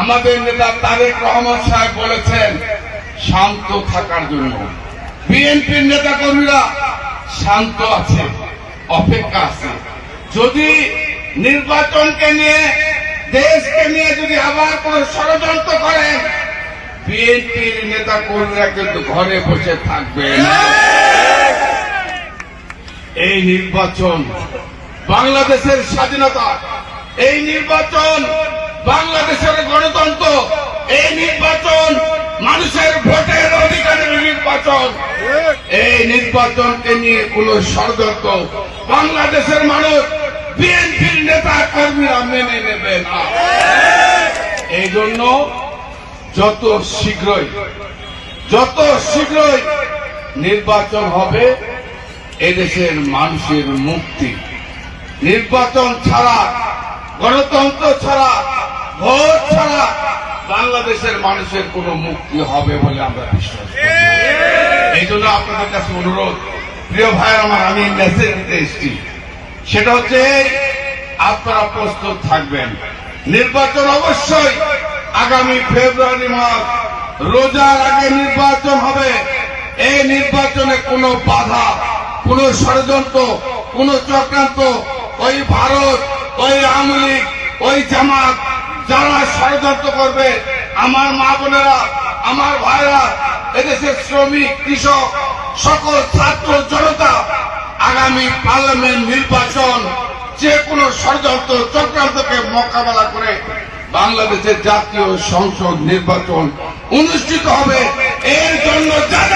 আমাদের নেতা তারেক রহমান সাহেব বলেছেন, শান্ত থাকার জন্য। বিএনপির নেতা কর্মীরা শান্ত আছে, অপেক্ষা আছে। যদি নির্বাচনকে নিয়ে, দেশকে নিয়ে যদি আবার কোন ষড়যন্ত্র করেন, বিএনপির নেতা কর্মীরা কিন্তু ঘরে বসে থাকবে এই নির্বাচন বাংলাদেশের স্বাধীনতা, এই নির্বাচন নির্বাচনকে নিয়ে কোন ষড়যন্ত্র। বাংলাদেশের মানুষ বিএনপির নেতা কর্মীরা মেনে নেবে না। এই জন্য যত শীঘ্রই যত শীঘ্রই নির্বাচন হবে, এদেশের মানুষের মুক্তি। নির্বাচন ছাড়া, গণতন্ত্র ছাড়া, ভোট ছাড়া বাংলাদেশের মানুষের কোনো মুক্তি হবে বলে আমরা বিশ্বাস এই জন্য আপনাদের কাছে অনুরোধ, প্রিয় ভাই আমার, আমি মেসেজ দিতে এসেছি। সেটা হচ্ছে, আপনারা প্রস্তুত থাকবেন। নির্বাচন অবশ্যই আগামী ফেব্রুয়ারি মাস, রোজার আগে নির্বাচন হবে। এই নির্বাচনে কোনো বাধা, কোন ষড়যন্ত্র, কোন চক্রান্ত, ওই ভারত, ওই আওয়ামী লীগ, ওই জামাত, যারা ষড়যন্ত্র করবে, আমার মা বোনেরা, আমার ভাইরা এদেশের শ্রমিক, কৃষক, সকল ছাত্র জনতা আগামী পার্লামেন্ট নির্বাচন যে কোনো ষড়যন্ত্র চক্রান্তকে মোকাবেলা করে বাংলাদেশের জাতীয় সংসদ নির্বাচন অনুষ্ঠিত হবে। এর জন্য যা যা দরকার